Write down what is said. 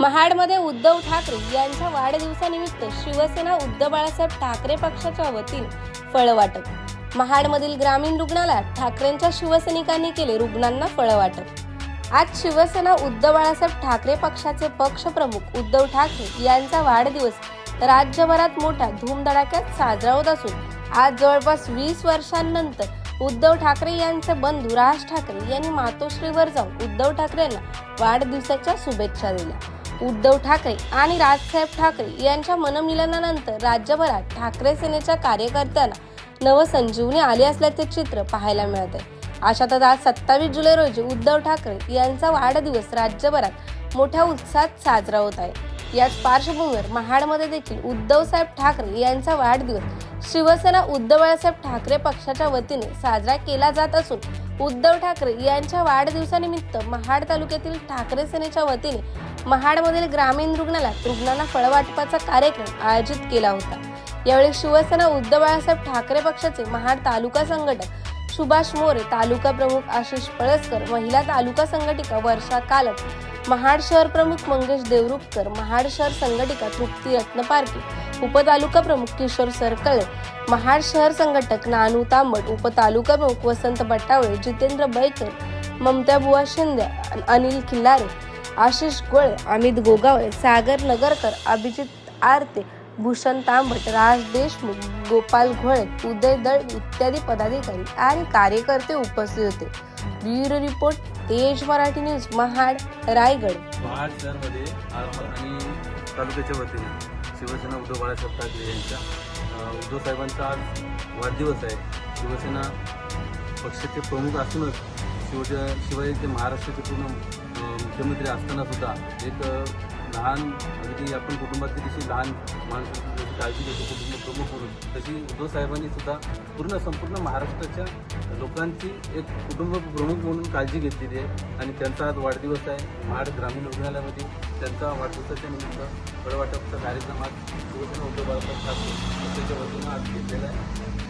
महाडमध्ये उद्धव ठाकरे यांच्या वाढदिवसानिमित्त शिवसेना उद्धव बाळासाहेब ठाकरे पक्षाच्या वतीने फळ वाटप. महाडमधील ग्रामीण रुग्णालयात ठाकरेंच्या शिवसैनिकांनी केले रुग्णांना फळ वाटप. आज शिवसेना उद्धव बाळासाहेब ठाकरे पक्षाचे पक्षप्रमुख उद्धव ठाकरे यांचा वाढदिवस राज्यभरात मोठ्या धूमधडाक्यात साजरा होत असून आज जवळपास वीस वर्षांनंतर उद्धव ठाकरे यांचे बंधू राज ठाकरे यांनी मातोश्रीवर जाऊन उद्धव ठाकरेंना वाढदिवसाच्या शुभेच्छा दिल्या. उद्धव ठाकरे आणि राजसाहेब ठाकरे यांच्या मनमिलनानंतर राज्यभरात ठाकरे सेनेच्या कार्यकर्त्यांना नवसंजीवनी आली असल्याचे चित्र पाहायला मिळत. आहे अशातच आज सत्तावीस जुलै रोजी उद्धव ठाकरे यांचा वाढदिवस राज्यभरात मोठ्या उत्साहात साजरा होत आहे. याच पार्श्वभूमीवर महाडमध्ये देखील उद्धवसाहेब ठाकरे यांचा वाढदिवस शिवसेना उद्धव बाळासाहेब ठाकरे पक्षाच्या वतीने साजरा केला जात असून उद्धव ठाकरे यांच्या वाढदिवसानिमित्त महाड तालुक्यातील ठाकरे सेनेच्या वतीने महाडमधील ग्रामीण रुग्णालयात रुग्णांना फळवाटपाचा कार्यक्रम आयोजित केला होता. यावेळी शिवसेना उद्धव बाळासाहेब ठाकरे पक्षाचे महाड तालुका संघटक सुभाष मोरे तालुका प्रमुख आशिष पळसकर महिला तालुका संघटिका वर्षा कालप महाड शहर प्रमुख मंगेश देवरुपकर महाड शहर संघटिका तृप्ती रत्नपारखे उपतालुका प्रमुख किशोर सरकळे महाड शहर संघटक नानू तांबट उपतालुका प्रमुख वसंत बटावळे जितेंद्र बैकर ममताबुवा शिंदे अनिल खिल्लारे आशिष गोळे अमित गोगावळे सागर नगरकर अभिजित आरते भूषण तांबट राज देशमुख गोपाल घोळे उदय दळ इत्यादी पदाधिकारी आणि कार्यकर्ते उपस्थित होते. Bureau report Tej Marathi news Mahad Raigad. Mahad शहरमध्ये आ- आणि तालुक्याच्या वतीने शिवसेना उद्धव बाळासाहेब ठाकरे यांच्या अ, उद्धव साहेबांचा आज वाढदिवस आहे. शिवसेना पक्षाचे प्रमुख असूनच शिवच्या शिवाय ते महाराष्ट्राचे पूर्ण अ, मुख्यमंत्री असताना सुद्धा एक अ, लहान अगदी आपण कुटुंबातली जशी लहान माणसाची जशी काळजी घेतो कुटुंब प्रमुख म्हणून तशी उद्धव साहेबांनी सुद्धा पूर्ण संपूर्ण महाराष्ट्राच्या लोकांची एक कुटुंब प्रमुख म्हणून काळजी घेतलेली आहे. आणि त्यांचा आज वाढदिवस आहे महाड ग्रामीण रुग्णालयामध्ये त्यांचा वाढदिवसाच्या निमित्त फळवाटपचा कार्यक्रम आज शिवसेना उद्धव बाळासाहेब ठाकरे त्याच्या वतीनं आज घेतलेला आहे.